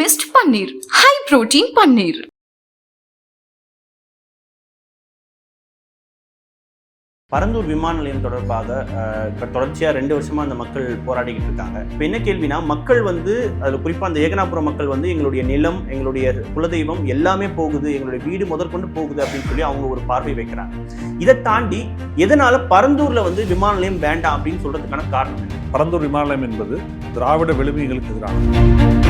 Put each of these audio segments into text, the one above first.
Mist paneer high protein paneer Parandur விமான நிலையம் தொடர்பாக இப்ப தொடர்ச்சியாக ரெண்டு வருஷமா அந்த மக்கள் போராடிக்கிட்டு இருக்காங்க. இப்போ என்ன கேள்வினா மக்கள் வந்து அதில் குறிப்பாக அந்த ஏகனாபுரம் மக்கள் வந்து எங்களுடைய நிலம் எங்களுடைய குலதெய்வம் எல்லாமே போகுது எங்களுடைய வீடு முதற்கொண்டு போகுது அப்படின்னு சொல்லி அவங்க ஒரு பார்வை வைக்கிறாங்க. இதை தாண்டி எதனால பரந்தூர்ல வந்து விமான நிலையம் வேண்டாம் அப்படின்னு சொல்றதுக்கான காரணம்? பரந்தூர் விமான நிலையம் என்பது திராவிட விழுமியங்களுக்கு எதிரானது.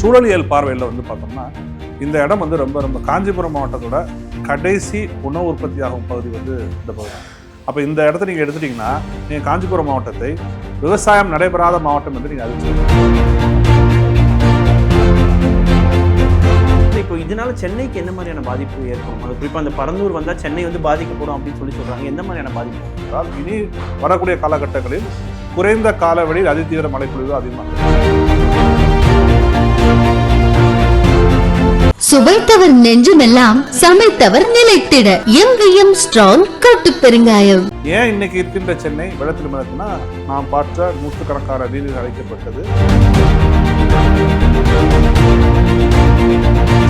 சூழலியல் பார்வையில் வந்து பார்த்தோம்னா இந்த இடம் வந்து ரொம்ப ரொம்ப காஞ்சிபுரம் மாவட்டத்தோட கடைசி உணவு உற்பத்தியாகும் பகுதி வந்து இந்த பகுதி. அப்போ இந்த இடத்த நீங்கள் எடுத்துட்டிங்கன்னா நீங்கள் காஞ்சிபுரம் மாவட்டத்தை விவசாயம் நடைபெறாத மாவட்டம் என்று நீங்கள் அறிவிச்சிருக்கீங்க. இப்போ இதனால சென்னைக்கு என்ன மாதிரியான பாதிப்பு ஏற்படும்? அது குறிப்பாக அந்த பரந்தூர் வந்தா சென்னை வந்து பாதிக்கப்படும் அப்படின்னு சொல்லி சொல்றாங்க. எந்த மாதிரியான பாதிப்பு? என்றால் இனி வரக்கூடிய காலகட்டங்களில் குறைந்த காலவெளியில் அதிதீவிர மழை பொழிவு அதிகமாக சுவைத்தவர் நெஞ்சுமெல்லாம் சமைத்தவர் நிலைத்திட. எங்கேயும் ஸ்ட்ராங் கட்டு பெருங்காயம். ஏன் இன்னைக்கு இருக்கின்ற சென்னை வெள்ளத்தில் மிதக்குன்னா நாம் பார்த்த நூற்றுக்கணக்கான நீரில் அழைக்கப்பட்டது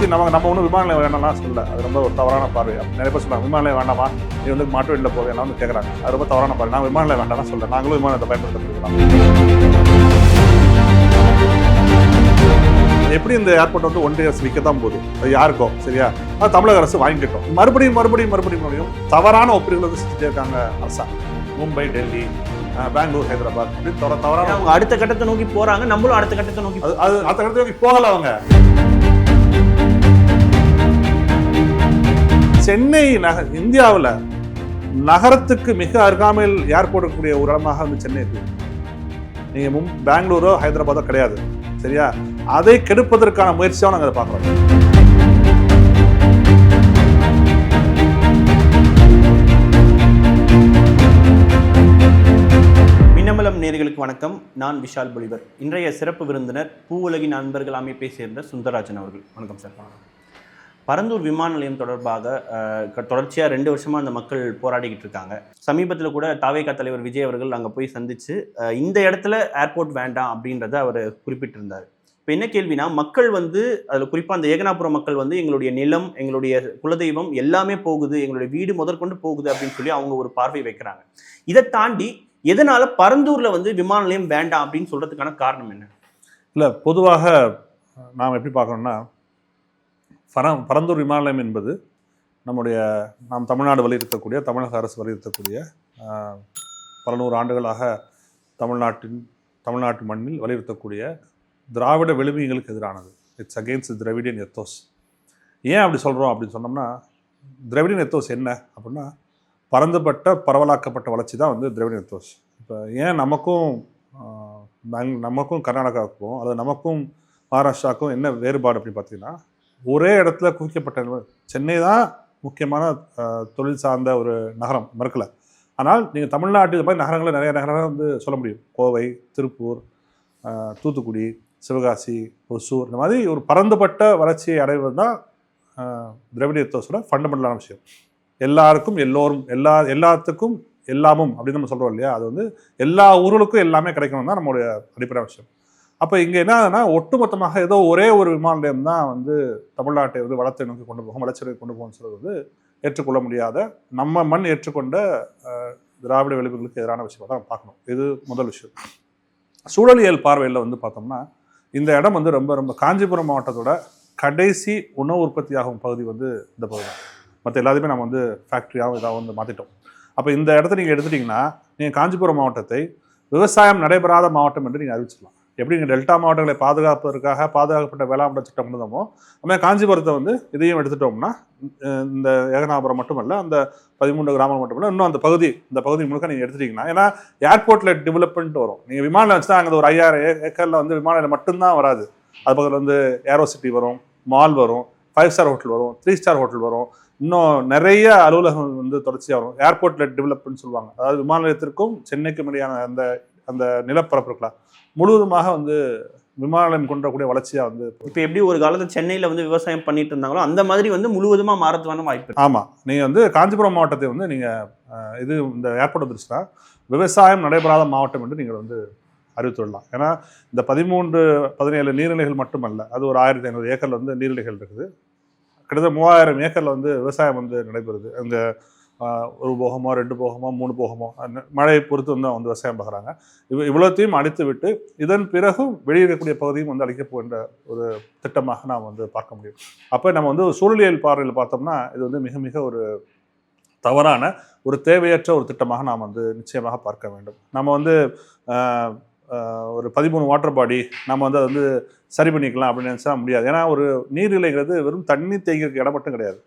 சரி, நமக்கு நம்ம ஒன்றும் விமான நிலையம் வேணாம்லாம் சொல்லல அது ரொம்ப ஒரு தவறான பார்வை. நிறைய பேர் சொல்லுவாங்க விமான நிலையம் வேண்டாமா? நீ வந்து மாட்டு வெளியில் போக வேணாம்னு கேட்குறாங்க அது ரொம்ப தவறான பார்வை. நான் விமான நிலையம் வேண்டாம் சொல்ல நாங்களும் விமானத்தை பயன்படுத்தலாம் எப்படி இந்த ஏர்போர்ட் வந்து ஒன் டேஸ் விற்க தான் போகுது. அது யாருக்கோ சரியா? அது தமிழக அரசு வாங்கிக்கிட்டோம் மறுபடியும் மறுபடியும் மறுபடியும் மறுபடியும் தவறான ஒப்பீடுகளை வந்து செஞ்சுட்டே இருக்காங்க அரசாங்கம். மும்பை டெல்லி பெங்களூர் ஹைதராபாத். ஏன்னா தவறான அவங்க அடுத்த கட்டத்தை நோக்கி போறாங்க. நம்மளும் அடுத்த கட்டத்தை நோக்கி அது அது அந்த இடத்துக்கு போகல அவங்க. சென்னை நக இந்தியாவில் நகரத்துக்கு மிக அருகாமையில் ஏர்போர்ட் இருக்கக்கூடிய ஒரு இடமாக வந்து சென்னை இருக்குது நீங்கள் மும் பெங்களூரோ ஹைதராபாதோ கிடையாது. சரியா? அதை கெடுப்பதற்கான முயற்சியாக நாங்கள் அதை பார்க்குறோம். நேர்களுக்கு வணக்கம். நான் விஷால் பொலிவர். இன்றைய சிறப்பு விருந்தினர் பூவுலகின் நண்பர்கள் அமைப்பை சேர்ந்த சுந்தரராஜன் அவர்கள். வணக்கம் சார். பரந்தூர் விமான நிலையம் தொடர்பாக தொடர்ச்சியாக ரெண்டு வருஷமாக அந்த மக்கள் போராடிக்கிட்டு இருக்காங்க. சமீபத்தில் கூட தாவேகா தலைவர் விஜய் அவர்கள் அங்கே போய் சந்தித்து இந்த இடத்துல ஏர்போர்ட் வேண்டாம் அப்படின்றத அவர் குறிப்பிட்டிருந்தார். இப்போ என்ன கேள்வினா மக்கள் வந்து அதில் குறிப்பாக அந்த ஏகனாபுரம் மக்கள் வந்து எங்களுடைய நிலம் எங்களுடைய குலதெய்வம் எல்லாமே போகுது எங்களுடைய வீடு முதற்கொண்டு போகுது அப்படின்னு சொல்லி அவங்க ஒரு பார்வை வைக்கிறாங்க. இதை தாண்டி எதனால பரந்தூர்ல வந்து விமான நிலையம் வேண்டாம் அப்படின்னு சொல்றதுக்கான காரணம் என்ன? இல்லை பொதுவாக நாம் எப்படி பார்க்கணும்னா பர பரந்தூர் விமான நிலையம் என்பது நம்முடைய நாம் தமிழ்நாடு வலியுறுத்தக்கூடிய தமிழக அரசு வலியுறுத்தக்கூடிய பல நூறு ஆண்டுகளாக தமிழ்நாட்டின் தமிழ்நாட்டு மண்ணில் வலியுறுத்தக்கூடிய திராவிட விழுமியங்களுக்கு எதிரானது. இட்ஸ் அகெயின்ஸ்ட் திராவிடியன் எத்தோஸ் ஏன் அப்படி சொல்கிறோம் அப்படின்னு சொன்னோம்னா திராவிடியன் எத்தோஸ் என்ன அப்படின்னா பரந்துபட்ட பரவலாக்கப்பட்ட வளர்ச்சி தான் வந்து திரவிட எத்தோஸ் இப்போ ஏன் நமக்கும் நமக்கும் கர்நாடகாவுக்கும் அல்லது நமக்கும் மகாராஷ்டிராவுக்கும் என்ன வேறுபாடு அப்படின்னு பார்த்தீங்கன்னா ஒரே இடத்துல குவிக்கப்பட்ட சென்னை தான் முக்கியமான தொழில் சார்ந்த ஒரு நகரம் மறுக்கலை. ஆனால் நீங்கள் தமிழ்நாட்டு இது மாதிரி நகரங்களில் நிறைய நகரங்கள் வந்து சொல்ல முடியும். கோவை திருப்பூர் தூத்துக்குடி சிவகாசி ஒசூர் இந்த மாதிரி ஒரு பரந்துபட்ட வளர்ச்சியை அடைவது தான் திரவிடியத்தோஸோட ஃபண்டமெண்டலான விஷயம். எல்லாருக்கும் எல்லோரும் எல்லா எல்லாத்துக்கும் எல்லாமும் அப்படின்னு நம்ம சொல்கிறோம் இல்லையா? அது வந்து எல்லா ஊர்களுக்கும் எல்லாமே கிடைக்கணும் தான் நம்மளுடைய அடிப்படை விஷயம். அப்போ இங்கே என்ன ஆகுதுன்னா ஒட்டுமொத்தமாக ஏதோ ஒரே ஒரு விமான நிலையம் தான் வந்து தமிழ்நாட்டை வந்து வளத்தை நோக்கி கொண்டு போகும் வளர்ச்சியை கொண்டு போகும் சொல்றது வந்து ஏற்றுக்கொள்ள முடியாத நம்ம மண் ஏற்றுக்கொண்ட திராவிட விளைவுகளுக்கு எதிரான விஷயத்தை தான் பார்க்கணும். இது முதல் விஷயம். சூழலியல் பார்வையில் வந்து பார்த்தோம்னா இந்த இடம் வந்து ரொம்ப ரொம்ப காஞ்சிபுரம் மாவட்டத்தோட கடைசி உணவு உற்பத்தியாகும் பகுதி வந்து இந்த பகுதி மற்ற எல்லாத்தையுமே நம்ம வந்து ஃபேக்ட்ரியாகவும் இதாக வந்து மாற்றிட்டோம் அப்போ இந்த இடத்த நீங்கள் எடுத்துட்டிங்கன்னா நீங்கள் காஞ்சிபுரம் மாவட்டத்தை விவசாயம் நடைபெறாத மாவட்டம் என்று நீங்கள் அறிவிச்சிடலாம். எப்படி நீங்கள் டெல்டா மாவட்டங்களை பாதுகாப்பதற்காக பாதுகாக்கப்பட்ட வேளாண் சட்டம் கொண்டு அதுமாதிரி காஞ்சிபுரத்தை வந்து இதையும் எடுத்துட்டோம்னா இந்த ஏகனாபுரம் மட்டுமல்ல அந்த பதிமூன்று கிராமம் மட்டுமல்ல இன்னும் அந்த பகுதி இந்த பகுதி முழுக்க நீங்கள் எடுத்துட்டீங்கன்னா ஏன்னா ஏர்போர்ட்டில் டெவலப்மெண்ட் வரும். நீங்கள் விமானம் வச்சுதான் அங்கே ஒரு ஐயாயிரம் ஏ- ஏக்கரில் வந்து விமானம் மட்டும்தான் வராது. அது பக்கத்தில் வந்து ஏரோ சிட்டி வரும் மால் வரும் ஃபைவ் ஸ்டார் ஹோட்டல் வரும் த்ரீ ஸ்டார் ஹோட்டல் வரும். இன்னும் நிறைய அலுவலகம் வந்து தொடர்ச்சியாக வரும். ஏர்போர்ட்டில் டெவலப்மெண்ட் சொல்லுவாங்க. அதாவது விமான நிலையத்திற்கும் சென்னைக்கும் இடையான அந்த அந்த நிலப்பரப்பு இருக்கலாம் முழுவதுமாக வந்து விமான நிலையம் கொண்டக்கூடிய வளர்ச்சியாக வந்து இப்போ எப்படி ஒரு காலத்துல சென்னையில வந்து விவசாயம் பண்ணிட்டு இருந்தாங்களோ அந்த மாதிரி வந்து முழுவதுமா மாறதுக்கான வாய்ப்பு ஆமாம் நீங்கள் வந்து காஞ்சிபுரம் மாவட்டத்தை வந்து நீங்கள் இது இந்த ஏர்போர்ட் வந்துருச்சுன்னா விவசாயம் நடைபெறாத மாவட்டம் என்று நீங்கள் வந்து அறிவித்துள்ளலாம். ஏன்னா இந்த பதிமூன்று பதினேழு நீர்நிலைகள் மட்டுமல்ல அது ஒரு ஆயிரத்தி ஐநூறு ஏக்கரில் வந்து நீர்நிலைகள் இருக்குது. கிட்டத்தட்ட மூவாயிரம் ஏக்கரில் வந்து விவசாயம் வந்து நடைபெறுது. அந்த ஒரு போகமோ ரெண்டு போகமோ மூணு போகமோ அந்த மழையை பொறுத்து வந்து வந்து விவசாயம் பார்க்குறாங்க. இவ் இவ்வளோத்தையும் அழித்து விட்டு இதன் பிறகும் வெளியிருக்கக்கூடிய பகுதியும் வந்து அழிக்க போகின்ற ஒரு திட்டமாக நாம் வந்து பார்க்க முடியும். அப்போ நம்ம வந்து சூழலியல் பார்வையில் பார்த்தோம்னா இது வந்து மிக மிக ஒரு தவறான ஒரு தேவையற்ற ஒரு திட்டமாக நாம் வந்து நிச்சயமாக பார்க்க வேண்டும். நம்ம வந்து ஒரு பதிமூணு வாட்டர் பாடி நம்ம வந்து அது வந்து சரி பண்ணிக்கலாம் அப்படின்னு நினச்சா முடியாது. ஏன்னா ஒரு நீர்நிலைங்கிறது வெறும் தண்ணி தேங்கிறதுக்கு இடம் மட்டும் கிடையாது.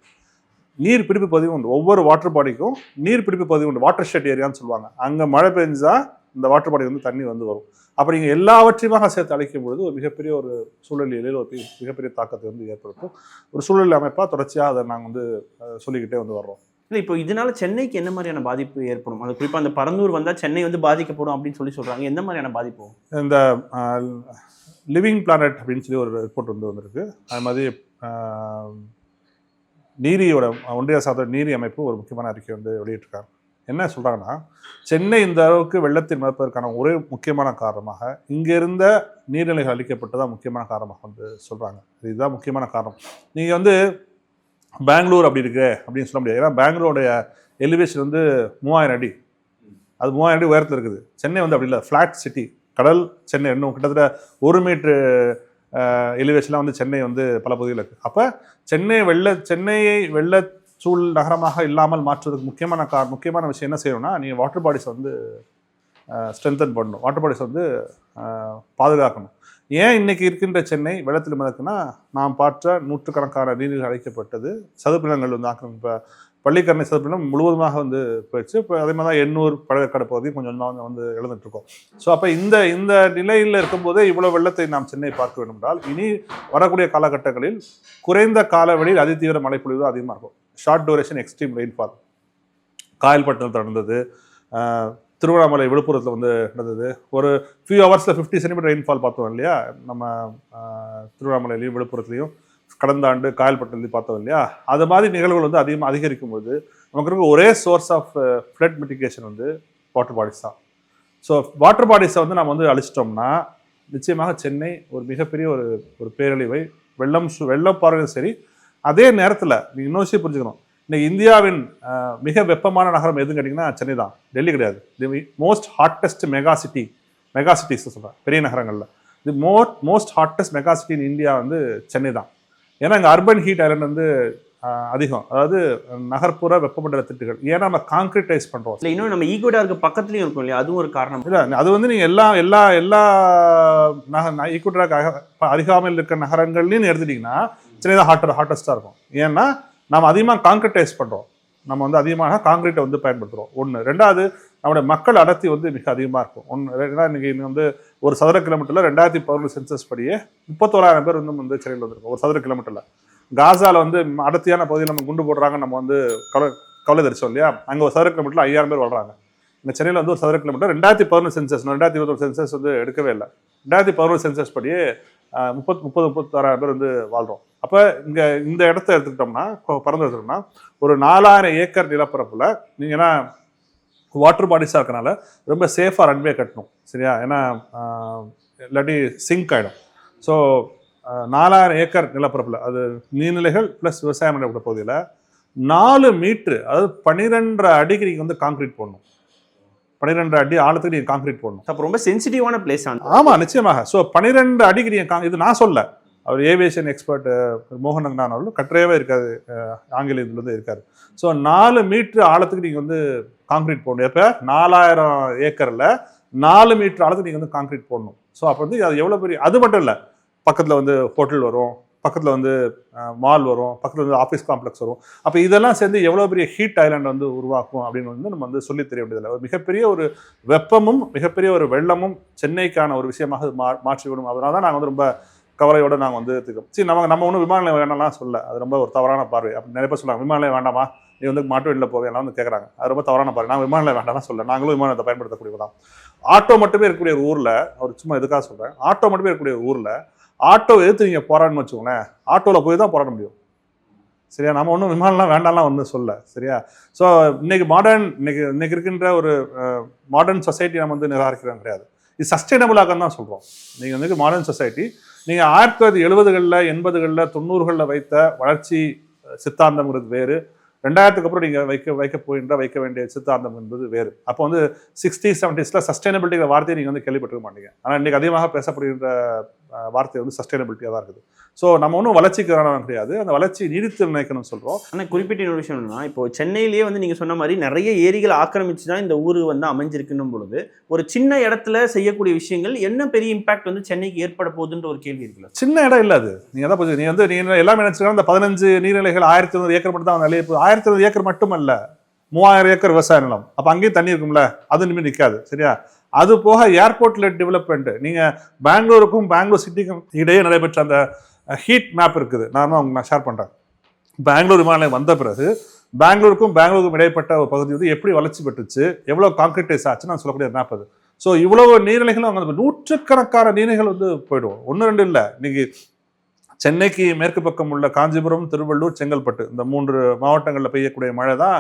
நீர் பிடிப்பு பதிவு உண்டு. ஒவ்வொரு வாட்டர் பாடிக்கும் நீர் பிடிப்பு பதிவு உண்டு. வாட்டர் ஷெட் ஏரியான்னு சொல்லுவாங்க. அங்கே மழை பெஞ்சா இந்த வாட்டர் பாடி வந்து தண்ணி வந்து வரும். அப்போ நீங்கள் எல்லாவற்றையுமாக சேர்த்து அழைக்கும் பொழுது ஒரு மிகப்பெரிய ஒரு சூழலியலில் ஒரு பெரிய- மிகப்பெரிய தாக்கத்தை வந்து ஏற்படுத்தும். ஒரு சூழல் அமைப்பாக தொடர்ச்சியாக அதை நாங்கள் வந்து சொல்லிக்கிட்டே வந்து வர்றோம். இல்லை இப்போ இதனால சென்னைக்கு என்ன மாதிரியான பாதிப்பு ஏற்படும்? அது குறிப்பாக அந்த பரந்தூர் வந்தால் சென்னை வந்து பாதிக்கப்படும் அப்படின்னு சொல்லி சொல்கிறாங்க எந்த மாதிரியான பாதிப்பு? இந்த லிவிங் பிளானட் அப்படின்னு சொல்லி ஒரு ரிப்போர்ட் வந்து வந்திருக்கு. அது மாதிரி நீரியோட ஒன்றிய சார்ந்த நீரி அமைப்பு ஒரு முக்கியமான அறிக்கை வந்து வெளியிட்டிருக்காங்க. என்ன சொல்கிறாங்கன்னா சென்னை இந்த அளவுக்கு வெள்ளத்தில் மிதப்பதற்கான ஒரே முக்கியமான காரணமாக இங்கே இருந்த நீர்நிலைகள் அழிக்கப்பட்டதான் முக்கியமான காரணமாக வந்து சொல்கிறாங்க இதுதான் முக்கியமான காரணம். நீங்கள் வந்து பெங்களூர் அப்படி இருக்கு அப்படின்னு சொல்ல முடியாது. ஏன்னா பெங்களூருடைய எலிவேஷன் வந்து மூவாயிரம் அடி. அது மூவாயிரம் அடி உயரத்தில் இருக்குது. சென்னை வந்து அப்படி இல்லை. ஃப்ளாட் சிட்டி கடல் சென்னை இன்னும் கிட்டத்தட்ட ஒரு மீட்ரு எலிவேஷன்லாம் வந்து சென்னை வந்து பல பகுதியில் இருக்குது அப்போ சென்னை வெள்ள சென்னையை வெள்ள சூழ் நகரமாக இல்லாமல் மாற்றுவதற்கு முக்கியமான கார் முக்கியமான விஷயம் என்ன செய்யணும்னா நீங்கள் வாட்டர் பாடிஸ் வந்து ஸ்ட்ரென்தன் பண்ணணும். வாட்டர் பாடிஸ் வந்து பாதுகாக்கணும். ஏன் இன்னைக்கு இருக்கின்ற சென்னை வெள்ளத்தில் மிதக்குன்னா நாம் பார்த்த நூற்றுக்கணக்கான நீர்கள் அழைக்கப்பட்டது சதுப்பினங்கள் வந்து ஆக்கிரமிப்ப பள்ளிக்கரணை சதுப்பினம் முழுவதுமாக வந்து போயிடுச்சு. இப்போ அதே மாதிரி தான் எண்ணூர் பழவேற்காடு பகுதி கொஞ்சம் கொஞ்சமாக வந்து வந்து எழுந்துட்டு இருக்கோம் ஸோ அப்போ இந்த இந்த நிலையில் இருக்கும்போதே இவ்வளோ வெள்ளத்தை நாம் சென்னை பார்க்க வேண்டும் என்றால் இனி வரக்கூடிய காலகட்டங்களில் குறைந்த காலவெளியில் அதிதீவிர மழைப்பொழிவு அதிகமாக இருக்கும். ஷார்ட் டூரேஷன் எக்ஸ்ட்ரீம் ரெயின்ஃபால் காயல்பட்டினத்தில் நடந்தது. திருவண்ணாமலை விழுப்புரத்தில் வந்து நடந்தது. ஒரு ஃபியூ ஹவர்ஸில் ஃபிஃப்டி சென்டிமீட்டர் ரெயின்ஃபால் பார்த்தோம் இல்லையா? நம்ம திருவண்ணாமலையிலையும் விழுப்புரத்துலையும். கடந்த ஆண்டு காயல்பட்டது பார்த்தோம் இல்லையா? அது மாதிரி நிகழ்வுகள் வந்து அதிகமாக அதிகரிக்கும் போது நமக்கு இருக்க ஒரே சோர்ஸ் ஆஃப் ஃப்ளட் மிட்டிகேஷன் வந்து வாட்டர் பாடிஸ் தான். ஸோ வாட்டர் பாடிஸை வந்து நம்ம வந்து அழிச்சிட்டோம்னா நிச்சயமாக சென்னை ஒரு மிகப்பெரிய ஒரு ஒரு பேரழிவை வெள்ளம் சு- வெள்ளம் பார்வையும் சரி அதே நேரத்தில் நீங்கள் இன்னொரு விஷயம் புரிஞ்சுக்கணும். இன்னைக்கு இந்தியாவின் மிக வெப்பமான நகரம் எதுன்னு கேட்டிங்கன்னா சென்னை தான். டெல்லி கிடையாது. The most hottest mega city mega cities சொல்கிறேன் பெரிய நகரங்களில். The more most hottest mega city in India வந்து சென்னை தான். ஏன்னா இங்கே அர்பன் ஹீட் ஐலண்ட் வந்து அதிகம். அதாவது நகர்ப்புற வெப்பமண்டல திட்டுகள். ஏன்னா நம்ம கான்கிரீட்டைஸ் பண்ணுறோம் இல்லை இன்னும் நம்ம ஈக்குவடா இருக்க பக்கத்துலயும் இருக்கும் இல்லையா? அதுவும் ஒரு காரணம். இல்லை அது வந்து நீங்கள் எல்லா எல்லாா எல்லா நக ஈக்குவட்டராக அருகாமையில் இருக்கிற நகரங்கள்லையும் எடுத்துட்டிங்கன்னா சென்னை ஹாட்டர் ஹாட்டஸ்ட்டாக இருக்கும். ஏன்னா நம்ம அதிகமாக கான்கிரீட்டைஸ் பண்ணுறோம் நம்ம வந்து அதிகமாக கான்கிரீட்டை வந்து பயன்படுத்துகிறோம் ஒன்று ரெண்டாவது நம்முடைய மக்கள் அடர்த்தி வந்து மிக அதிகமாக இருக்கும். ஒன்று இன்னைக்கு இன்னைக்கு வந்து ஒரு சதுர கிலோமீட்டரில் ரெண்டாயிரத்தி பதினொன்று சென்சஸ் படியே முப்பத்தோராயிரம் பேர் வந்து வந்து சென்னையில் வந்திருக்கோம் ஒரு சதுர கிலோமீட்டரில் காசாவில் வந்து அடர்த்தியான பகுதியில் நம்ம குண்டு போடுறாங்க நம்ம வந்து கவலை கவலை தெரிச்சோம் இல்லையா? அங்கே ஒரு சதுர கிலோமீட்டரில் ஐயாயிரம் பேர் வர்றாங்க இந்த சென்னையில் வந்து ஒரு சதுர கிலோமீட்டர் ரெண்டாயிரத்தி பதினொன்று சென்சஸ் ரெண்டாயிரத்தி இருபத்தொரு சென்சஸ் வந்து எடுக்கவே இல்லை. ரெண்டாயிரத்தி பதினொரு சென்சஸ் படியே முப்பத் முப்பது முப்பத்தாறாயிரம் பேர் வந்து வாழ்கிறோம் அப்போ இங்கே இந்த இடத்த எடுத்துக்கிட்டோம்னா பறந்து எடுத்துக்கிட்டோம்னா ஒரு நாலாயிரம் ஏக்கர் நிலப்பரப்பில் நீங்கள் ஏன்னா வாட்டர் பாடிஸாக இருக்கனால ரொம்ப சேஃபாக ரன்வே கட்டணும். சரியா? ஏன்னா இல்லாட்டி சிங்க் ஆகிடும் ஸோ நாலாயிரம் ஏக்கர் நிலப்பரப்பில் அது நீர்நிலைகள் ப்ளஸ் விவசாயம் பண்ணக்கூடிய பகுதியில் நாலு மீட்ரு அதாவது பன்னிரெண்டரை அடிக்கு நீங்கள் வந்து கான்கிரீட் போடணும். பன்னிரெண்டு அடி ஆழத்துக்கு நீங்கள் கான்கிரீட் போடணும். அப்போ ரொம்ப சென்சிட்டிவான பிளேஸ் அந்த ஆமாம் நிச்சயமாக. ஸோ பன்னிரெண்டு அடிக்கு நீங்கள் இது நான் சொல்ல. அவர் ஏவியேஷன் எக்ஸ்பர்ட் மோகன் ரங்கநாதன் அவர்கள் கட்டுரையவே இருக்காது ஆங்கில இதுல இருந்து இருக்காரு. ஸோ நாலு மீட்ரு ஆழத்துக்கு நீங்கள் வந்து கான்கிரீட் போடணும். எப்போ? நாலாயிரம் ஏக்கரில் நாலு மீட்டர் அளவுக்கு நீங்கள் வந்து கான்க்ரீட் போடணும். ஸோ அப்போ வந்து அது எவ்வளோ பெரிய அது மட்டும் இல்லை பக்கத்தில் வந்து ஹோட்டல் வரும் பக்கத்தில் வந்து மால் வரும் பக்கத்தில் வந்து ஆஃபீஸ் காம்ப்ளெக்ஸ் வரும். அப்போ இதெல்லாம் சேர்ந்து எவ்வளோ பெரிய ஹீட் ஐலாண்ட் வந்து உருவாக்கும் அப்படின்னு வந்து நம்ம வந்து சொல்லி தெரிய வேண்டியதில்லை. மிகப்பெரிய ஒரு வெப்பமும் மிகப்பெரிய ஒரு வெள்ளமும் சென்னைக்கான ஒரு விஷயமாக மா மாற்றி விடும் அதனால தான் நாங்கள் வந்து ரொம்ப கவலையோடு நாங்கள் வந்து எடுத்துக்கோம் சரி நம்ம நம்ம ஒன்றும் விமான நிலையம் வேணாம்லாம் சொல்ல. அது ரொம்ப ஒரு தவறான பார்வை. அப்படி நிறைய பேர் சொல்லுவாங்க விமான நிலையம் வேண்டாமா? நீ வந்து மாட்டு வண்டியில் போக எல்லாம் வந்து கேட்குறாங்க அது ரொம்ப தவறான பார்வை நான் விமான வேண்டாம் சொல்ல நாங்களும் விமானத்தை பயன்படுத்தக்கூடியதான் ஆட்டோ மட்டுமே இருக்கக்கூடிய ஒரு ஊரில் அவர் சும்மா எதுக்காக சொல்கிறேன் ஆட்டோ மட்டுமே இருக்கக்கூடிய ஒரு ஊரில் ஆட்டோ எதிர்த்து நீங்கள் போராடணும்னு வச்சுக்கோங்களேன் ஆட்டோவில் போய் தான் போராட முடியும். சரியா? நம்ம ஒன்றும் விமானம்லாம் வேண்டாம்லாம் வந்து சொல்ல சரியா? ஸோ இன்னைக்கு மாடர்ன் இன்னைக்கு இன்னைக்கு இருக்கின்ற ஒரு மாடர்ன் சொசைட்டி நம்ம வந்து நிராகரிக்கிறோம் கிடையாது. இது சஸ்டைனபிளாக தான் சொல்கிறோம் நீங்கள் வந்து மாடர்ன் சொசைட்டி நீங்கள் ஆயிரத்தி தொள்ளாயிரத்தி எழுபதுகளில் எண்பதுகளில் தொண்ணூறுகளில் வைத்த வளர்ச்சி சித்தாந்தங்கிறது வேறு. ரெண்டாயிரத்துக்கு அப்புறம் நீங்கள் வைக்க வைக்க போகின்ற வைக்க வேண்டிய சித்தாந்தம் என்பது வேறு. அப்போ வந்து சிக்ஸ்டி செவன்டிஸில் சஸ்டைனபிலிட்டிங்கிற வார்த்தையை நீங்கள் வந்து கேள்விப்பட்டிருக்க மாட்டீங்க. ஆனால் இன்றைக்கி அதிகமாக பேசப்படுகின்ற வார்த்தை வந்து சஸ்டைனபிலிட்டியாக தான் இருக்குது. ஸோ நம்ம ஒன்றும் வளர்ச்சிக்கான கிடையாது. அந்த வளர்ச்சி நீடித்து நினைக்கணும்னு சொல்கிறோம் ஆனால் குறிப்பிட்ட இன்னொரு விஷயம் என்னன்னா இப்போ சென்னையிலேயே வந்து நீங்கள் சொன்ன மாதிரி நிறைய ஏரிகள் ஆக்கிரமிச்சு தான் இந்த ஊர் வந்து அமைஞ்சிருக்குன்னும் பொழுது ஒரு சின்ன இடத்துல செய்யக்கூடிய விஷயங்கள் என்ன பெரிய இம்பாக்ட் வந்து சென்னைக்கு ஏற்பட போகுதுன்ற ஒரு கேள்வி இருக்குல்ல? சின்ன இடம் இல்லை அது. நீங்கள் தான் நீ வந்து நீ எல்லாமே நினச்சிக்கலாம் இந்த பதினஞ்சு நீர்நிலைகள் ஆயிரத்தி ஐநூறு ஏக்கர் மட்டும் தான் நிலைய ஆயிரத்தி ஐநூறு ஏக்கர் மட்டுமல்ல மூவாயிரம் ஏக்கர் விவசாய நிலம். அப்போ அங்கேயும் தண்ணி இருக்கும்ல அது இனிமேல் நிற்காது சரியா? அது போக ஏர்போர்ட்ல டெவலப்மெண்ட் நீங்கள் பெங்களூருக்கும் பெங்களூர் சிட்டிக்கும் இடையே நடைபெற்ற அந்த ஹீட் மேப் இருக்குது. நானும் அவங்க நான் ஷேர் பண்ணுறேன் பெங்களூர் விமான நிலையம் வந்த பிறகு பெங்களூருக்கும் பெங்களூருக்கும் இடைப்பட்ட ஒரு பகுதி வந்து எப்படி வளர்ச்சி பெற்றுச்சு எவ்வளோ காங்கிரீட்டைஸ் ஆச்சு நான் சொல்லக்கூடிய மேப் அது. ஸோ இவ்வளோ நீர்நிலைகளும் அங்கே நூற்றுக்கணக்கான நீர்நிலைகள் வந்து போயிடும். ஒன்று ரெண்டு இல்லை. இன்னைக்கு சென்னைக்கு மேற்கு பக்கம் உள்ள காஞ்சிபுரம் திருவள்ளூர் செங்கல்பட்டு இந்த மூன்று மாவட்டங்களில் பெய்யக்கூடிய மழை தான்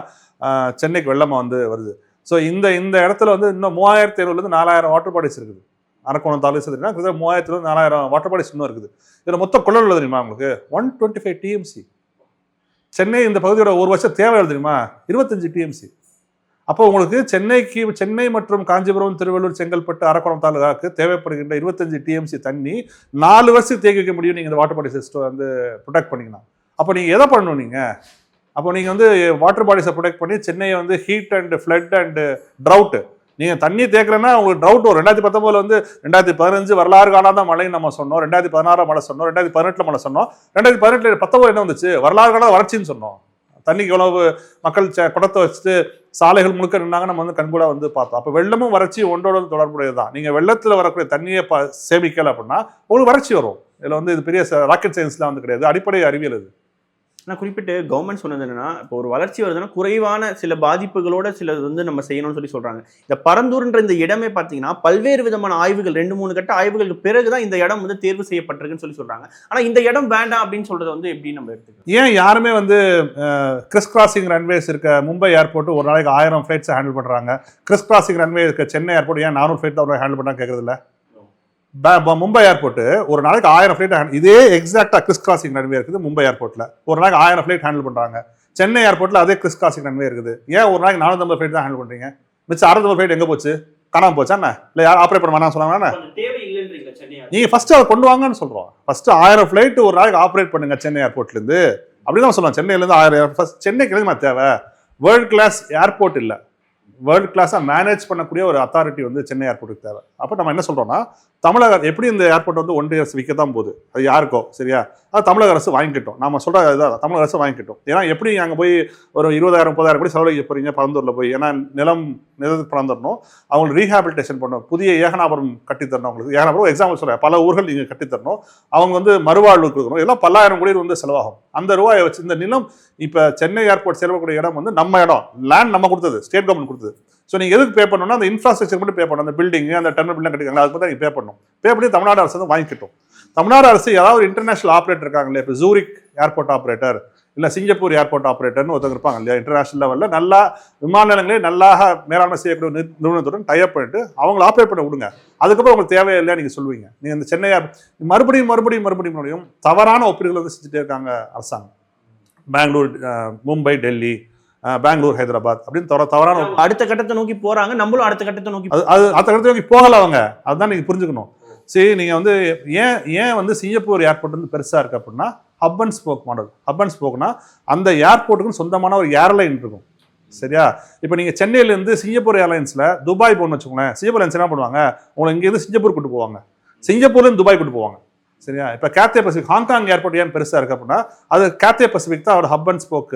சென்னைக்கு வெள்ளமாக வந்து வருது. ஸோ இந்த இந்த இடத்துல வந்து இன்னும் மூவாயிரத்தி ஐநூறுலேருந்து நாலாயிரம் வாட்டர் பாடிஸ் இருக்குது. அரக்கோணம் தாலுகா எடுத்தீங்கன்னா கிட்டத்தட்ட நாலாயிரம் வாட்டர் பாடிஸ் இன்னும் இருக்குது. இதில் மொத்த கொள்ளல் உள்ளது தெரியுமா உங்களுக்கு? One twenty five TMC Chennai இந்த பகுதியோட ஒரு வருஷம் தேவை எழுது தெரியுமா? இருபத்தஞ்சு டிஎம்சி அப்போ உங்களுக்கு சென்னைக்கு சென்னை மற்றும் காஞ்சிபுரம் திருவள்ளூர் செங்கல்பட்டு அரக்கோணம் தாலுகாவுக்கு தேவைப்படுகின்ற இருபத்தஞ்சு டிஎம்சி தண்ணி நாலு வருஷத்துக்கு தேக்கி வைக்க முடியும். நீங்கள் இந்த வாட்டர் பாடி சிஸ்டம் வந்து ப்ரொடெக்ட் பண்ணிங்கன்னா. அப்போ நீங்கள் எதை பண்ணணும் நீங்கள் அப்போ நீங்கள் வந்து வாட்டர் பாடிஸை ப்ரொடெக்ட் பண்ணி சென்னையை வந்து heat and flood and drought நீங்கள் தண்ணி தேக்கலைன்னா உங்களுக்கு டவுட் வரும். ரெண்டாயிரத்தி பத்தொம்போதில் வந்து ரெண்டாயிரத்தி பதினஞ்சு வரலாறு காணாத மழைன்னு நம்ம சொன்னோம். ரெண்டாயிரத்தி பதினாறாம் மழை சொன்னோம். ரெண்டாயிரத்தி பதினெட்டில் மழை சொன்னோம். ரெண்டாயிரத்தி பதினெட்டில் பத்தொம்போது என்ன வந்துச்சு? வரலாறு காணாத வறட்சின்னு சொன்னோம். தண்ணிக்கு எவ்வளவு மக்கள் ச- குடத்தை வச்சுட்டு சாலைகள் முழுக்க நின்னாங்க நம்ம வந்து கண்கூடா வந்து பார்த்தோம். அப்போ வெள்ளமும் வறட்சி ஒன்றோட தொடர்புடையது தான் நீங்கள் வெள்ளத்தில் வரக்கூடிய தண்ணியை ப சேமிக்கலை அப்படின்னா உங்களுக்கு வறட்சி வரும். இதில் வந்து இது பெரிய ராக்கெட் சயின்ஸ்லாம் வந்து கிடையாது. அடிப்படை அறிவியல் இது. ஆனால் குறிப்பிட்டு கவர்மெண்ட் சொன்னது என்னன்னா இப்போ ஒரு வளர்ச்சி வருதுன்னா குறைவான சில பாதிப்புகளோட சில வந்து நம்ம செய்யணும்னு சொல்லி சொல்றாங்க. இந்த பரந்தூர்ன்ற இந்த இடமே பார்த்தீங்கன்னா பல்வேறு விதமான ஆய்வுகள் ரெண்டு மூணு கட்ட ஆய்வுகளுக்கு பிறகுதான் இந்த இடம் வந்து தேர்வு செய்யப்பட்டிருக்குன்னு சொல்லி சொல்றாங்க. ஆனா இந்த இடம் வேண்டாம் அப்படின்னு சொல்றதை வந்து எப்படி நம்ம எடுத்துக்கலாம் ஏன் யாருமே வந்து கிறிஸ் கிராசிங் ரன்வேஸ் இருக்க மும்பை ஏர்போர்ட் ஒரு நாளைக்கு ஆயிரம் ஃபிளைட்ஸ் ஹேண்டில் பண்ணுறாங்க கிறிஸ் கிராசிங் ரன்வே இருக்க சென்னை ஏர்போர்ட் ஏன் நானூறு ஃபிளைட் தான் ஹேண்டில் பண்ணா கேட்கறது மும்பை ஏர்போர்ட் ஒரு நாளைக்கு ஆயிரம் ஃப்ளைட் இதே எக்ஸாக்டா கிறிஸ் கிராசிங் ரன்வே இருக்குது மும்பை ஏர்போர்ட்ல ஒரு நாளைக்கு ஆயிரம் ஃப்ளைட் ஹேண்டில் பண்றாங்க. சென்னை ஏர்போர்ட்ல அதே கிறிஸ் கிராசிங் ரன்வே இருக்குது. ஏன் ஒரு நாளைக்கு நானூற்றம்பது ஃப்ளைட் தான் ஹேண்டில் பண்றீங்க? மிச்சம் அறுநூறு ஃப்ளைட் எங்க போச்சு? காணாம போச்சா என்ன? இல்லை யார் ஆப்ரேட் பண்ண வேணாம் சொன்னாங்க தேவை இல்லைன்றீங்க சென்னை நீங்க ஃபர்ஸ்ட் அதை கொண்டு வாங்கன்னு சொல்றோம். ஃபர்ஸ்ட் ஆயிரம் ஃப்ளைட் ஒரு நாளைக்கு ஆப்ரேட் பண்ணுங்க சென்னை ஏர்போர்ட்ல இருந்து. அப்படின்னு தான் சொல்லலாம் சென்னையில இருந்து ஆயிரம் ஃபர்ஸ்ட் சென்னைக்கு எதுக்குமா தேவை? வேர்ல்ட் கிளாஸ் ஏர்போர்ட் இல்ல. வேர்ல்ட் கிளாஸாக மேனேஜ் பண்ணக்கூடிய ஒரு அத்தாரிட்டி வந்து சென்னை ஏர்போர்ட்டுக்கு தேவை. அப்போ நம்ம என்ன சொல்றோம்னா தமிழக எப்படி இந்த ஏர்போர்ட் வந்து ஒன்றிய அரசு விற்க தான் போகுது? அது யாருக்கோ சரியா? அது தமிழக அரசு வாங்கிக்கிட்டோம். நம்ம சொல்கிற இதாக தமிழக அரசு வாங்கிக்கிட்டோம். ஏன்னா எப்படி அங்கே போய் ஒரு இருபதாயிரம் முப்பதாயிரம் கோடி செலவழிக்க போகிறீங்க பரந்தூரில் போய். ஏன்னா நிலம் நிலத்துக்கு பறந்துடணும் அவங்களுக்கு ரீஹாபிலிட்டேஷன் பண்ணணும். புதிய ஏகனாபுரம் கட்டித்தரணும் அவங்களுக்கு. ஏகனாபுரம் எக்ஸாம்பிள் சொல்கிறேன் பல ஊர்கள் நீங்கள் கட்டித்தரணும் அவங்க வந்து மறுவாழ்வு கொடுக்கணும். எல்லாம் பல்லாயிரம் கோடி வந்து செலவாகும். அந்த ரூபாயை வச்சு இந்த நிலம் இப்போ சென்னை ஏர்போர்ட் செலவக்கூடிய இடம் வந்து நம்ம இடம். லேண்ட் நம்ம கொடுத்தது. ஸ்டேட் கவர்மெண்ட் கொடுத்தது. ஸோ நீங்கள் எதுக்கு பே பண்ணணும்னா அந்த இன்ஃப்ராஸ்ட்ரக்சர் மட்டும் பே பண்ணணும். அந்த பில்டிங் அந்த டெர்மினல் பில்டிங் கட்டிக்கலாம் அதுக்கு தான் நீங்கள் பே பண்ணணும். பே பண்ணி தமிழ்நாடு அரசு வந்து வாங்கிக்கிட்டோம். தமிழ்நாடு அரசு ஏதாவது ஒரு இன்டர்நேஷனல் ஆப்ரேட்டர் இருக்காங்களே இப்போ ஜூரிக் ஏர்போர்ட் ஆப்ரேட்டர் இல்லை சிங்கப்பூர் ஏர்போர்ட் ஆப்ரேட்டர்னு ஒருத்தங்க இருப்பாங்க இல்லையா இன்டர்நேஷனல் லெவலில் நல்லா விமான நிலையங்களே நல்லா மேலாண்மை செய்யக்கூடிய நிறுவனத்துடன் டைப் பண்ணிட்டு அவங்கள ஆப்ரேட் பண்ண விடுங்க. அதுக்கப்புறம் உங்களுக்கு தேவையில்லையா நீங்கள் சொல்லுவீங்க. நீங்கள் இந்த சென்னை மறுபடியும் மறுபடியும் மறுபடியும் மறுபடியும் தவறான ஒப்பீடுகளை வந்து செஞ்சுட்டே இருக்காங்க அரசாங்கம். பெங்களூர் மும்பை டெல்லி பெங்களூர் ஹைதராபாத் அப்படின்னு தவற தவறான. அடுத்த கட்டத்தை நோக்கி போறாங்க நம்மளும் அடுத்த கட்டத்தை நோக்கி அது அடுத்த இடத்துல நோக்கி போகல அவங்க. அதுதான் நீங்க புரிஞ்சுக்கணும். சரி நீங்க வந்து ஏன் ஏன் வந்து சிங்கப்பூர் ஏர்போர்ட் வந்து பெருசா இருக்கு அப்படின்னா hub and spoke model hub and ஸ்போக்னா அந்த ஏர்போர்ட்டுக்கு சொந்தமான ஒரு ஏர்லைன் இருக்கும். சரியா? இப்போ நீங்க சென்னையில இருந்து சிங்கப்பூர் ஏர்லைன்ஸ்ல துபாய் போகணும்னு வச்சுக்கோங்களேன் சிங்கப்பூர் ஏர்லைன்ஸ் என்ன பண்ணுவாங்க? உங்களை இங்கேருந்து சிங்கப்பூர் கூட்டு போவாங்க. சிங்கப்பூர்ல இருந்து துபாய் கூட்டு போவாங்க. சரியா? இப்போ கேத்தே பசிபிக் ஹாங்காங் ஏர்போர்ட் ஏன் பெருசாக இருக்குது அப்படின்னா அது கேத்தே பசிபிக் தான் ஒரு hub and spoke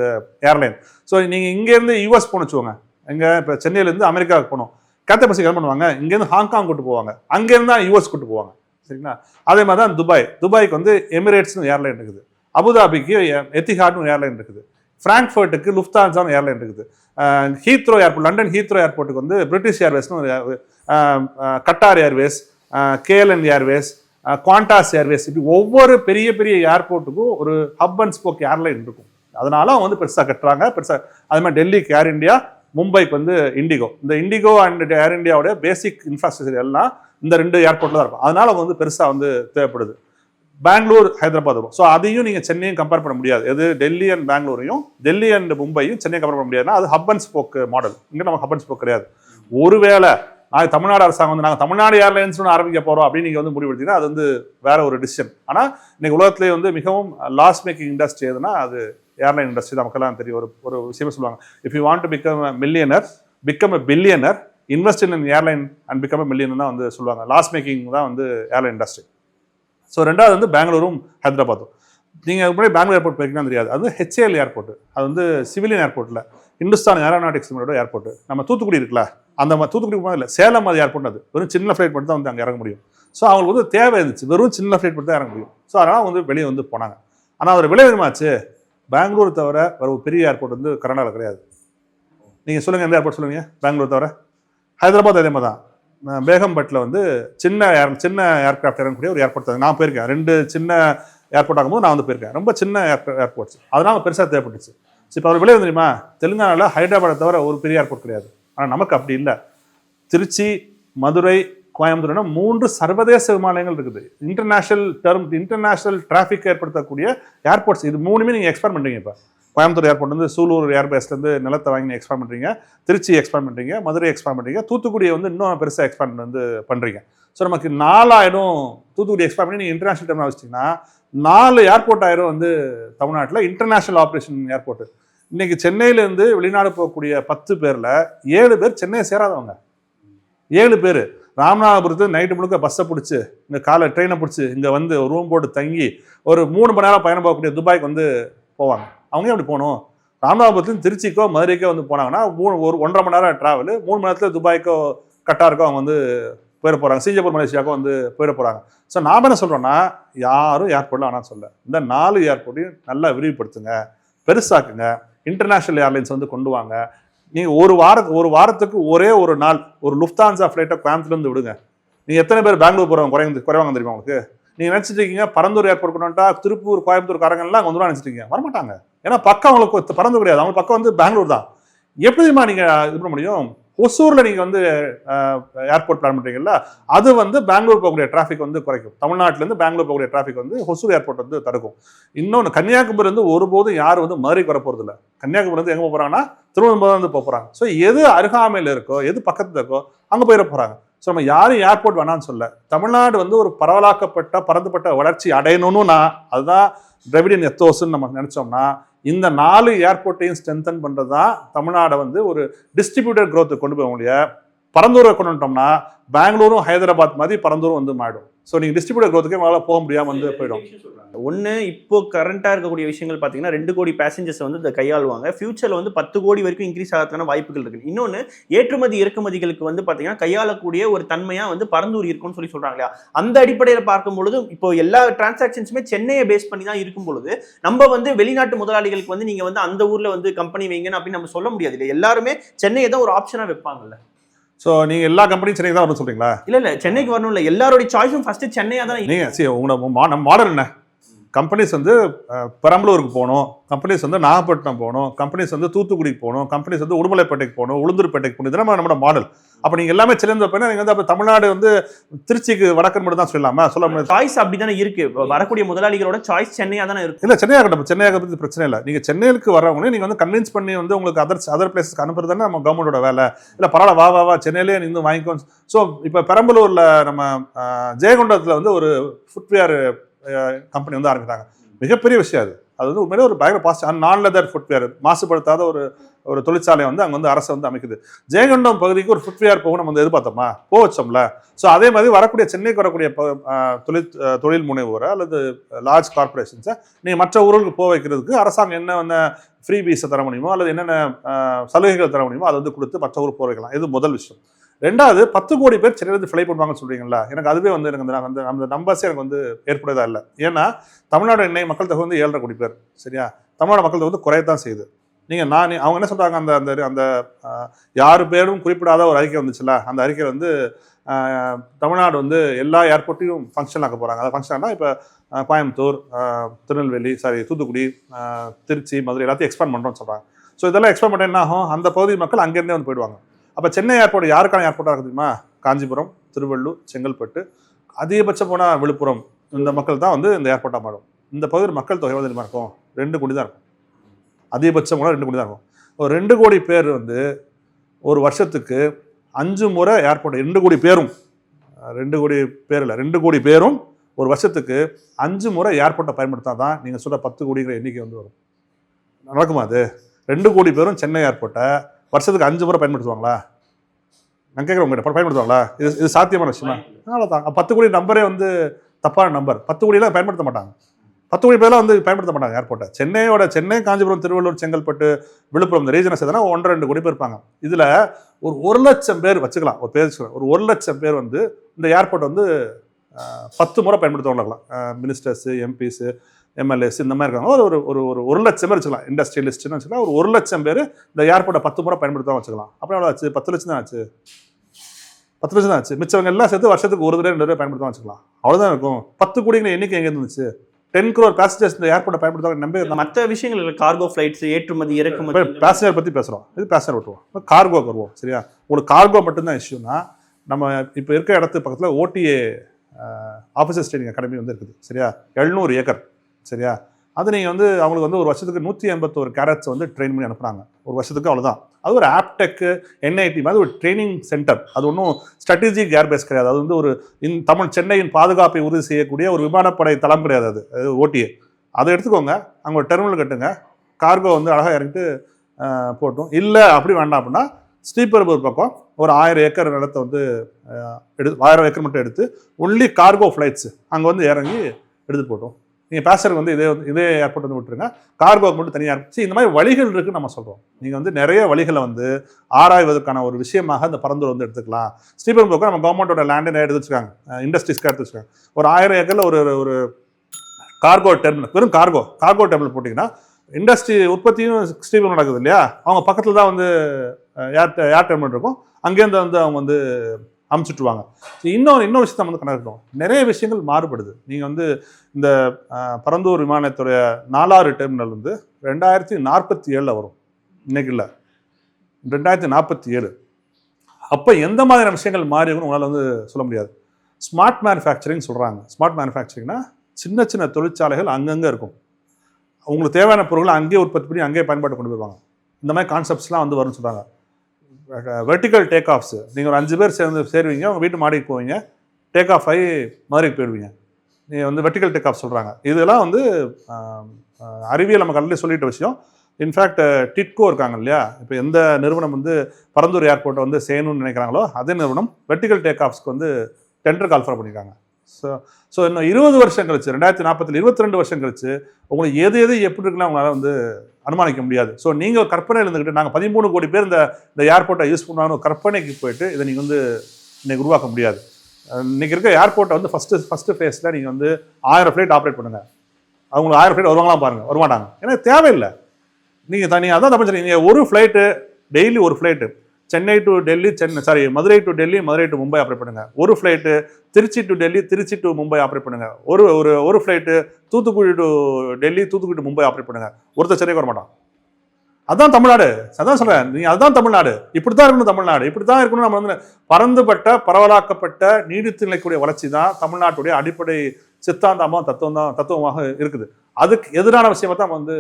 airline so நீங்கள் இங்கேருந்து யூஎஸ் போகணும் வச்சுக்கோங்க. இங்க இப்போ சென்னையிலேருந்து அமெரிக்காவுக்கு போகணும். கேத்தே பசிபிக் என்ன பண்ணுவாங்க? இங்கேருந்து ஹாங்காங் கூட்டு போவாங்க. அங்கேருந்து தான் யூஎஸ் கூட்டு போவாங்க. சரிங்களா? அதே மாதிரி தான் துபாய் துபாய்க்கு வந்து எமிரேட்ஸ்னு ஏர்லைன் இருக்குது. அபுதாபிக்கு எத்திஹாட்னு ஏர்லைன் இருக்குது. ஃப்ராங்க்ஃபர்ட்டுக்கு லுஃப்தான்சான்னு ஏர்லைன் இருக்குது. ஹீத்ரோ ஏர்போர்ட் லண்டன் ஹீத்ரோ ஏர்போர்ட்டுக்கு வந்து பிரிட்டிஷ் ஏர்வேஸ்னு ஒரு Qatar Airways KLM Airways Qantas Airways இப்படி ஒவ்வொரு பெரிய பெரிய ஏர்போர்ட்டுக்கும் ஒரு ஹப் அண்ட் ஸ்போக் ஏர்லைன் இருக்கும். அதனால அவங்க வந்து பெருசாக கட்டுறாங்க. பெருசாக அது மாதிரி டெல்லிக்கு ஏர் இந்தியா மும்பைக்கு வந்து இண்டிகோ இந்த இண்டிகோ அண்ட் ஏர் இண்டியாவுடைய பேசிக் இன்ஃப்ராஸ்ட்ரக்சர் எல்லாம் இந்த ரெண்டு ஏர்போர்ட்டில் தான் இருக்கும். அதனால வந்து பெருசாக வந்து தேவைப்படுது. பெங்களூர் ஹைதராபாத் வரும். ஸோ அதையும் நீங்கள் சென்னையும் கம்பேர் பண்ண முடியாது. எது டெல்லி அண்ட் பெங்களூரையும் டெல்லி அண்ட் மும்பையும் சென்னையும் கம்பேர் பண்ண முடியாதுன்னா அது ஹப் அண்ட் ஸ்போக் மாடல் இங்கே நம்ம ஹப் அண்ட் ஸ்போக் கிடையாது. ஒருவேளை நாங்கள் தமிழ்நாடு அரசாங்கம் வந்து நாங்கள் தமிழ்நாடு ஏர்லைன்ஸ்னு ஆரம்பிக்க போகிறோம் அப்படின்னு நீங்கள் வந்து முடிவெடுத்தீங்கன்னா அது வந்து வேற ஒரு டிசிஷன் ஆனால் இன்னைக்கு உலகத்திலே வந்து மிகவும் லாஸ் மேக்கிங் இண்டஸ்ட்ரி எதுனா அது ஏர்லைன் இண்டஸ்ட்ரி நமக்கெல்லாம் தெரியும். ஒரு ஒரு விஷயமே சொல்லுவாங்க. If you want to become a millionaire become a billionaire invest in airline and become a million தான் வந்து சொல்லுவாங்க. லாஸ் மேக்கிங் தான் வந்து ஏர்லைன் இண்டஸ்ட்ரி ஸோ ரெண்டாவது வந்து பெங்களூரும் ஹைதராபாத்தும். நீங்கள் முன்னாடி பெங்களூர் ஏர்போர்ட் போயிருக்கீங்கன்னா தெரியாது. அது ஹெச்ஏஎல் ஏர்போர்ட் அது வந்து சிவிலியன் ஏர்போர்ட்டில் இந்துஸ்தான் ஏரோநாட்டிக்ஸ் ஏர்போர்ட் நம்ம தூத்துக்குடி இருக்குல்ல அந்த மாதிரி தூத்துக்குடி போனது இல்லை சேலம் அது ஏர்போர்ட் அது. வெறும் சின்ன ஃப்ளைட் மட்டும் தான் வந்து அங்கே இறங்க முடியும். ஸோ அவங்களுக்கு வந்து தேவை இருந்துச்சு. வெறும் சின்ன ஃப்ளைட் மட்டும் தான் இறங்க முடியும். ஸோ அதனால் வந்து வெளியே வந்து போனாங்க. ஆனால் அவர் விலை விதமாச்சு பெங்களூர் தவிர வேறு ஒரு பெரிய ஏர்போர்ட் வந்து கர்நாடகா கிடையாது. நீங்கள் சொல்லுங்கள் எந்த ஏர்போர்ட் சொல்லுவீங்க? பெங்களூர் தவிர? ஹைதராபாத் அதே மாதிரி தான் நான் பேகம்பட்டில் வந்து சின்ன ஏர் சின்ன ஏர்க்ராஃப்ட் இறங்கக்கூடிய ஒரு ஏர்போர்ட் தான் நான் போயிருக்கேன். ரெண்டு சின்ன ஏர்போர்ட் ஆகும்போது நான் வந்து போயிருக்கேன். ரொம்ப சின்ன ஏர்போர்ட்ஸ் அதனால் பெருசாக தேவைப்பட்டுச்சு. இப்போ அவர் விளைவு தெரியுமா? தெலுங்கானாவில் ஹைதராபாத்தை தவிர ஒரு பெரிய ஏர்போர்ட் கிடையாது. ஆனால் நமக்கு அப்படி இல்லை. திருச்சி மதுரை கோயம்புத்தூர்னா மூன்று சர்வதேச விமானங்கள் இருக்குது. இன்டர்நேஷனல் டெர்ம் இன்டர்நேஷனல் டிராஃபிக் ஏற்படுத்தக்கூடிய ஏர்போர்ட்ஸ் இது மூணுமே நீங்கள் எக்ஸ்பேர் பண்ணுறீங்க இப்போ. கோயம்புத்தூர் ஏர்போர்ட் வந்து சூலூர் ஏர்பேஸ்லேருந்து நிலத்தை வாங்கி எக்ஸ்பேண்ட் பண்ணுறீங்க திருச்சி எக்ஸ்பேண்ட் பண்ணுறீங்க மதுரை எக்ஸ்பேண்ட் பண்ணுறீங்க தூத்துக்குடியை வந்து இன்னும் பெருசாக எக்ஸ்பேண்ட் வந்து பண்ணுறீங்க ஸோ நமக்கு நாலாயிரம் தூத்துக்குடி எக்ஸ்பேண்ட் பண்ணி நீங்கள் இன்டர்நேஷனல் டெர்மினல் வச்சிட்டிங்கன்னா நாலு ஏர்போர்ட் ஆயிரம் வந்து தமிழ்நாட்டில். இன்டர்நேஷனல் ஆப்ரேஷன் ஏர்போர்ட் இன்னைக்கு சென்னையிலேருந்து வெளிநாடு போகக்கூடிய பத்து பேரில் ஏழு பேர் சென்னையை சேராதவங்க. ஏழு பேர். ராமநாதபுரத்து நைட்டு முழுக்க பஸ்ஸை பிடிச்சி இங்கே காலை ட்ரெயினை பிடிச்சி இங்கே வந்து ஒரு ரூம் போட்டு தங்கி ஒரு மூணு மணி நேரம் பயணம் போகக்கூடிய துபாய்க்கு வந்து போவாங்க. அவங்க அப்படி போகணும். ராமநாதபுரத்துலேருந்து திருச்சிக்கோ மதுரைக்கோ வந்து போனாங்கன்னா மூணு ஒரு ஒன்றரை மணி நேரம் ட்ராவல் மூணு மணி நேரத்தில் துபாய்க்கோ கட்டாருக்கோ அவங்க வந்து போயிட போகிறாங்க சிங்கப்பூர் மலேசியாவுக்கும் வந்து போயிட போகிறாங்க ஸோ நாம் என்ன சொல்கிறோன்னா யாரும் ஏர்போர்ட்டில் ஆனால் சொல்ல. இந்த நாலு ஏர்போர்ட்டையும் நல்லா விரிவுபடுத்துங்க. பெருசாக்குங்க. இன்டர்நேஷ்னல் ஏர்லைன்ஸ் வந்து கொண்டு வாங்க. நீங்கள் ஒரு வார ஒரு வாரத்துக்கு ஒரே ஒரு நாள் ஒரு லுஃப்தான்சா ஃப்ளைட்டை கோயம்புத்தூர்லேருந்து விடுங்க. நீங்கள் எத்தனை பேர் பெங்களூர் போகிறவங்க குறைந்து குறைவாங்க தெரியுமா உங்களுக்கு? நீங்கள் நினச்சிட்டு இருக்கீங்க பரந்தூர் ஏர்போர்ட் கொண்டு திருப்பூர் கோயம்புத்தூர் காரங்கள்லாம் அங்கே வந்து நினச்சிட்டு இருக்கீங்க. வரமாட்டாங்க. ஏன்னா பக்கம் அவங்களுக்கு பறந்து கிடையாது. அவங்க பக்கம் வந்து பெங்களூர் தான். எப்படி தெரியுமா நீங்கள் இது பண்ண முடியும்? ஒசூரில் நீங்கள் வந்து ஏர்போர்ட் பிளான் பண்ணுறீங்களா அது வந்து பெங்களூர் போகக்கூடிய டிராஃபிக் வந்து குறைக்கும். தமிழ்நாட்டிலேருந்து பெங்களூர் போகக்கூடிய டிராஃபிக் வந்து ஒசூர் ஏர்போர்ட் வந்து தடுக்கும். இன்னொன்று கன்னியாகுமரி வந்து ஒருபோதும் யாரும் வந்து மதுரைக்கு வர போகிறது இல்லை கன்னியாகுமரி வந்து எங்கே போகிறாங்கன்னா திருவனந்தபுரம் வந்து போகிறாங்க ஸோ எது அருகாமையில் இருக்கோ எது பக்கத்தில் இருக்கோ அங்கே போயிட போகிறாங்க ஸோ நம்ம யாரும் ஏர்போர்ட் வேணாம்னு சொல்ல தமிழ்நாடு வந்து ஒரு பரவலாக்கப்பட்ட பறந்துபட்ட வளர்ச்சி அடையணும்னு நான் அதுதான் திராவிடியன் எத்தோஸ்ன்னு நம்ம நினச்சோம்னா இந்த நாலு ஏர்போர்ட்டையும் ஸ்ட்ரென்தன் பண்ணுறது தான் தமிழ்நாடை வந்து ஒரு டிஸ்ட்ரிபியூட்டர் க்ரோத்துக்கு கொண்டு போக முடிய பரந்தூரை கொண்டு வந்துட்டோம்னா பெங்களூரும் ஹைதராபாத் மாதிரி பரந்தூரும் வந்து மாறிடும். ஸோ நீங்கள் டிஸ்ட்ரிபியூட்டர் growthக்கே உங்களால் போக முடியாமல் வந்து போயிடும். ஒன்று இப்போ கரண்ட்டாக இருக்கக்கூடிய விஷயங்கள் பார்த்தீங்கன்னா ரெண்டு கோடி பேசஞ்சர்ஸ் வந்து இதை கையாளுவாங்க. ஃபியூச்சரில் வந்து பத்து கோடி வரைக்கும் இன்க்ரீஸ் ஆகிறதுக்கான வாய்ப்புகள் இருக்கு. இன்னொன்று ஏற்றுமதி இறக்குமதிகளுக்கு வந்து பார்த்தீங்கன்னா கையாளக்கூடிய ஒரு தன்மையாக வந்து பரந்தூர் இருக்கும்னு சொல்லி சொல்கிறாங்க இல்லையா? அந்த அடிப்படையில் பார்க்கும் பொழுது இப்போ எல்லா டிரான்சாக்ஷன்ஸுமே சென்னையை பேஸ் பண்ணி தான் இருக்கும் பொழுது நம்ம வந்து வெளிநாட்டு முதலாளிகளுக்கு வந்து நீங்கள் வந்து அந்த ஊரில் வந்து கம்பெனி வைங்கன்னு அப்படின்னு நம்ம சொல்ல முடியாது இல்லை எல்லாருமே சென்னையை தான் ஒரு ஆப்ஷனாக வைப்பாங்கல்ல. ஸோ நீங்கள் எல்லா கம்பெனியும் சென்னை தான் வரணும் சொல்கிறீங்களா இல்ல இல்ல சென்னைக்கு வரணும் இல்ல எல்லாரோட சாய்ஸும் ஃபர்ஸ்ட் சென்னையா தான் நீங்கள் சரி உங்களோட மாடல் என்ன? கம்பெனிஸ் வந்து பெரம்பலூருக்கு போகணும். கம்பெனிஸ் வந்து நாகப்பட்டினம் போகணும். கம்பெனிஸ் வந்து தூத்துக்குடிக்கு போகணும். கம்பெனிஸ் வந்து உடுமலைப்பேட்டைக்கு போகணும். உளுந்தூர்பேட்டைக்கு போகணும். இதெல்லாம் நம்மளோட மாடல் அப்போ நீங்கள் எல்லாமே சிறந்த போயினா நீங்கள் வந்து அப்போ தமிழ்நாடு வந்து திருச்சிக்கு வடக்கன் மட்டும் தான் சொல்லலாமா? சொல்ல முடியாது. சாய்ஸ் அப்படிதானே இருக்கு. இப்ப வரக்கூடிய முதலாளிகளோட சாய்ஸ் சென்னையா தானே இருக்கு. இல்லை சென்னையாக இருக்கட்டும். சென்னையாக பற்றி பிரச்சனை இல்லை. நீங்கள் சென்னைக்கு வரவங்களே நீங்கள் வந்து கன்வின்ஸ் பண்ணி வந்து உங்களுக்கு அதர் அதர் பிளேஸஸ்க்கு அனுப்புறது தானே நம்ம கவர்மெண்டோட வேலை. இல்லை பரவாயில்ல வா வா வா. சென்னையிலேயே நின்று வாங்கிக்கோ ஸோ இப்போ பெரம்பலூரில் நம்ம அஹ், ஜெயங்கொண்டத்தில் வந்து ஒரு ஃபுட்வேர் கம்பெனி வந்து ஆரம்பித்தாங்க. மிகப்பெரிய விஷயம் அது. அது வந்து உண்மையிலே ஒரு பயங்கர பாசிட்டிவ் நான் லெதர் ஃபுட்வேர் மாசுபடுத்தாத ஒரு ஒரு தொழிற்சாலை வந்து அங்கே வந்து அரசு வந்து அமைக்குது. ஜெயகண்டம் பகுதிக்கு ஒரு ஃபுட்வேர் போகும் நம்ம வந்து எதிர்பார்த்தோமா? போச்சோம்ல ஸோ அதே மாதிரி வரக்கூடிய சென்னைக்கு வரக்கூடிய தொழில் தொழில் முனைவோரை அல்லது லார்ஜ் கார்பரேஷன்ஸை நீங்கள் மற்ற ஊர்களுக்கு போக வைக்கிறதுக்கு அரசாங்கம் என்னென்ன ஃப்ரீ பீஸை தர முடியுமோ அல்லது என்னென்ன சலுகைகள் தர முடியுமோ அதை வந்து கொடுத்து மற்ற ஊர் போக வைக்கலாம். இது முதல் விஷயம். ரெண்டாவது பத்து கோடி பேர் சென்னையிலேருந்து ஃப்ளை பண்ணுவாங்கன்னு சொல்றீங்களா எனக்கு அதுவே வந்து எனக்கு அந்த அந்த அந்த நம்பர்ஸே எனக்கு வந்து ஏற்புடையதா இல்லை. ஏன்னா தமிழ்நாடு இன்னைக்கு மக்கள் தொகை வந்து ஏழரை கோடி பேர் சரியா? தமிழ்நாடு மக்கள் தொகை வந்து குறையத்தான் செய்யுது. நீங்கள் நான் அவங்க என்ன சொல்கிறாங்க அந்த அந்த அந்த யார் யாரு பேரும் குறிப்பிடாத ஒரு அறிக்கை வந்துச்சுல்ல அந்த அறிக்கையில் வந்து தமிழ்நாடு வந்து எல்லா ஏர்போர்ட்டையும் ஃபங்க்ஷன் ஆக்க போகிறாங்க அதை ஃபங்க்ஷன்னா இப்போ கோயம்புத்தூர் திருநெல்வேலி சாரி தூத்துக்குடி திருச்சி மதுரை எல்லாத்தையும் எக்ஸ்பேண்ட் பண்ணுறோம்னு சொல்கிறாங்க ஸோ இதெல்லாம் எக்ஸ்பேண்ட் பண்ண என்ன ஆகும்? அந்த பகுதி மக்கள் அங்கேருந்தே வந்து போயிடுவாங்க. அப்போ சென்னை ஏர்போர்ட் யாருக்கான ஏர்போர்ட்டாக இருக்குது தெரியுமா? காஞ்சிபுரம் திருவள்ளூர் செங்கல்பட்டு. அதிகபட்சம் போனால் விழுப்புரம். இந்த மக்கள் தான் வந்து இந்த ஏர்போர்ட்டாக மாறும். இந்த பகுதியில் மக்கள் தொகை வந்து தெரியுமா இருக்கும்? ரெண்டு கோடி தான் இருக்கும். அதிகபட்சம் போனால் ரெண்டு கோடி தான் இருக்கும். ஒரு ரெண்டு கோடி பேர் வந்து ஒரு வருஷத்துக்கு அஞ்சு முறை ஏர்போர்ட் ரெண்டு கோடி பேரும் ரெண்டு கோடி பேர் இல்லை ரெண்டு கோடி பேரும் ஒரு வருஷத்துக்கு அஞ்சு முறை ஏர்போர்ட்டை பயன்படுத்தா தான் நீங்கள் சொல்கிற பத்து கோடிங்கிற எண்ணிக்கை வந்து வரும். நடக்குமா அது? ரெண்டு கோடி பேரும் சென்னை ஏர்போர்ட்டை வருஷத்துக்கு அஞ்சு முறை பயன்படுத்துவாங்களா? நான் கேட்குறேன் உங்ககிட்ட. பயன்படுத்துவாங்களா? இது இது சாத்தியமான விஷயமா? அவ்வளோதான் பத்து கோடி நம்பரே வந்து தப்பான நம்பர். பத்து கோடியெல்லாம் பயன்படுத்த மாட்டாங்க. பத்து கோடி பேர்லாம் வந்து பயன்படுத்த மாட்டாங்க ஏர்போர்ட்டை சென்னையோட சென்னை காஞ்சிபுரம் திருவள்ளூர் செங்கல்பட்டு விழுப்புரம் இந்த ரீஜனை சேர்த்தனா ஒன்றரை ரெண்டு கோடி பேர் இருப்பாங்க. இதில் ஒரு ஒரு லட்சம் பேர் வச்சுக்கலாம். ஒரு பேர் ஒரு ஒரு லட்சம் பேர் வந்து இந்த ஏர்போர்ட் வந்து பத்து முறை பயன்படுத்துவாங்க இருக்கலாம் மினிஸ்டர்ஸு எம்பிஸு எம்எல்ஏஸ் இந்த மாதிரி இருக்காங்க. ஒரு ஒரு ஒரு ஒரு ஒரு லட்சம் பேர் வச்சுக்கலாம். இண்டஸ்ட்ரியலிஸ்ட்னு வச்சுக்கலாம். ஒரு ஒரு லட்சம் பேர் இந்த ஏர்போர்ட்டை பத்து முறை பயன்படுத்தாம வச்சுக்கலாம். அப்புறம் எவ்வளோ ஆச்சு? பத்து லட்சம் தான் ஆச்சு? பத்து லட்சம் தான் ஆச்சு. மிச்சவங்க எல்லாம் சேர்த்து வருஷத்துக்கு ஒரு தடவை ரெண்டு தடவை பயன்படுத்தாம வச்சுக்கலாம். அவ்வளோதான் இருக்கும். பத்து கோடிங்கிற எண்ணிக்கை எங்கே இருந்துச்சு டென் crore பேசஞ்சர்ஸ் இந்த ஏர்போர்ட்டை பயன்படுத்தாங்க நம்பி மற்ற விஷயங்கள் கார்கோ ஃப்ளைட்ஸ் ஏற்றுமதி இறக்குமதி பேசஞ்சர் பற்றி பேசுகிறோம் இது பேசஞ்சர் விட்டுருவோம் கார்கோ வருவோம். சரியா? உங்களுக்கு கார்கோ மட்டும்தான் இஷ்யூனா நம்ம இப்போ இருக்க இடத்து பக்கத்தில் ஓடிஏ ஆஃபீஸர்ஸ் ட்ரைனிங் அகாடமி வந்து இருக்குது. சரியா? எழுநூறு ஏக்கர். சரியா? அது நீங்கள் வந்து அவங்களுக்கு வந்து ஒரு வருஷத்துக்கு நூற்றி எண்பத்தோரு கேரட்ஸ் வந்து ட்ரெயின் பண்ணி அனுப்புகிறாங்க ஒரு வருஷத்துக்கு அவ்வளோதான் அது ஒரு ஆப்டெக்கு என்ஐடி மாதிரி ஒரு ட்ரைனிங் சென்டர் அது ஒன்றும் ஸ்ட்ராட்டஜிக் ஏர்பேஸ் கிடையாது. அது வந்து ஒரு இன் தமிழ் சென்னையின் பாதுகாப்பை உறுதி செய்யக்கூடிய ஒரு விமானப்படை தளம் கிடையாது அது. அது ஓடிஏ அதை எடுத்துக்கோங்க. அங்கே ஒரு டெர்மினல் கட்டுங்க. கார்கோ வந்து அழகாக இறங்கிட்டு போட்டோம். இல்லை அப்படி வேண்டாம் அப்படின்னா ஸ்ரீபெரும்பூர் பக்கம் ஒரு ஆயிரம் ஏக்கர் நிலத்தை வந்து எடு ஆயிரம் ஏக்கர் மட்டும் எடுத்து ஒன்லி கார்கோ ஃப்ளைட்ஸ் அங்கே வந்து இறங்கி எடுத்து போட்டோம். நீங்கள் பேசர் வந்து இதே இதே ஏர்போர்ட் வந்து விட்டுருங்க. கார்கோக்கு மட்டும் தனியாக சரி இந்த மாதிரி வழிகள் இருக்குன்னு நம்ம சொல்கிறோம் நீங்கள் வந்து நிறைய வழிகளை வந்து ஆராய்வதற்கான ஒரு விஷயமாக இந்த பரந்தூர் வந்து எடுத்துக்கலாம். ஸ்ரீபெரும்புக்கு நம்ம கவர்மெண்ட்டோட லேண்டை எடுத்து வச்சுருக்காங்க இண்டஸ்ட்ரீஸ்க்காக எடுத்து வச்சுருக்காங்க ஒரு ஆயிரம் ஏக்கரில் ஒரு ஒரு கார்கோ டெர்மினல் வெறும் கார்கோ கார்கோ டெர்மினல் போட்டிங்கன்னா இண்டஸ்ட்ரி உற்பத்தியும் ஸ்ரீபெரும்பு நடக்குது இல்லையா? அவங்க பக்கத்தில் தான் வந்து ஏர் டெ- ஏர் டெர்மினல் இருக்கும். அங்கேருந்து வந்து அவங்க வந்து அமுச்சுட்ருவாங்க இன்னொரு இன்னொரு விஷயத்தை நம்ம வந்து கணக்கிட்டோம் நிறைய விஷயங்கள் மாறுபடுது. நீங்கள் வந்து இந்த பரந்தூர் விமானத்துடைய நாலாறு டெர்மினல் வந்து ரெண்டாயிரத்தி நாற்பத்தி ஏழில் வரும். இன்னைக்கு இல்லை. ரெண்டாயிரத்தி நாற்பத்தி ஏழு அப்போ எந்த மாதிரியான விஷயங்கள் மாறி உங்களால் வந்து சொல்ல முடியாது. ஸ்மார்ட் மேனுஃபேக்சரிங் சொல்கிறாங்க ஸ்மார்ட் மேனுஃபேக்சரிங்னா சின்ன சின்ன தொழிற்சாலைகள் அங்கங்கே இருக்கும். உங்களுக்கு தேவையான பொருட்களை அங்கேயே உற்பத்தி பண்ணி அங்கேயே பயன்பாடு கொண்டு போயிருவாங்க. இந்த மாதிரி கான்செப்ட்ஸ்லாம் வந்து வரும்னு சொல்கிறாங்க வெர்டிக்கல் டேக் ஆஃப்ஸ் நீங்கள் ஒரு அஞ்சு பேர் சேர்ந்து சேருவீங்க உங்கள் வீட்டு மாடிக்கு போவீங்க டேக் ஆஃப் ஆகி மதுரைக்கு போயிடுவீங்க. நீங்கள் வந்து வெர்டிக்கல் டேக் ஆஃப் சொல்கிறாங்க இதெல்லாம் வந்து அறிவியல் நம்ம கல்வி சொல்லிட்ட விஷயம். இன்ஃபேக்ட் டிட்கோ இருக்காங்க இல்லையா? இப்போ எந்த நிறுவனம் வந்து பரந்தூர் ஏர்போர்ட்டை வந்து செய்யணும்னு நினைக்கிறாங்களோ அதே நிறுவனம் வெர்டிக்கல் டேக் ஆஃப்ஸ்க்கு வந்து டெண்டர் கால்ஃபர் பண்ணியிருக்காங்க ஸோ ஸோ இன்னும் இருபது வருஷம் கழிச்சு ரெண்டாயிரத்தி நாற்பத்தில் இருபத்தி ரெண்டு வருஷம் கழிச்சு உங்களுக்கு எது எது எப்படி இருக்குன்னு உங்களால் வந்து அனுமானிக்க முடியாது. ஸோ நீங்கள் கற்பனையில் இருந்துக்கிட்டு நாங்கள் பதிமூணு கோடி பேர் இந்த இந்த ஏர்போர்ட்டை யூஸ் பண்ணாலும் கற்பனைக்கு போயிட்டு இதை நீங்கள் வந்து இன்றைக்கி உருவாக்க முடியாது. இன்றைக்கி இருக்க ஏர்போர்ட்டை வந்து ஃபஸ்ட்டு ஃபஸ்ட்டு ஃபேஸில் நீங்கள் வந்து ஆயிரம் ஃப்ளைட் ஆப்ரேட் பண்ணுங்கள் அவங்களுக்கு ஆயிரம் ஃப்ளைட் வருவாங்களாம் பாருங்கள் வரமாட்டாங்க. ஏன்னா தேவையில்லை. நீங்கள் தனியாக அதான் தப்பிச்சு நீங்கள் ஒரு ஃப்ளைட்டு டெய்லி ஒரு flight Chennai to Delhi Chennai sorry Madurai to Delhi Madurai to Mumbai operate பண்ணுங்க. ஒரு flight Trichy to Delhi Trichy to Mumbai operate பண்ணுங்க. ஒரு ஒரு ஒரு flight Thoothukudi to Delhi Thoothukudi to Mumbai operate பண்ணுங்க. ஒருத்தர் சென்னைக்கு வர மாட்டான். அதான் தமிழ்நாடு. அதான் சொல்கிறேன் நீ அதுதான் தமிழ்நாடு. இப்படி தான் இருக்கணும் தமிழ்நாடு. இப்படி தான் இருக்கணும் நம்ம வந்து பறந்துபட்ட பரவலாக்கப்பட்ட நீடித்து நிலைக்கூடிய வளர்ச்சி தான் தமிழ்நாட்டுடைய அடிப்படை சித்தாந்தமாக தத்துவம் தான் தத்துவமாக இருக்குது. அதுக்கு எதிரான விஷயமா தான் வந்து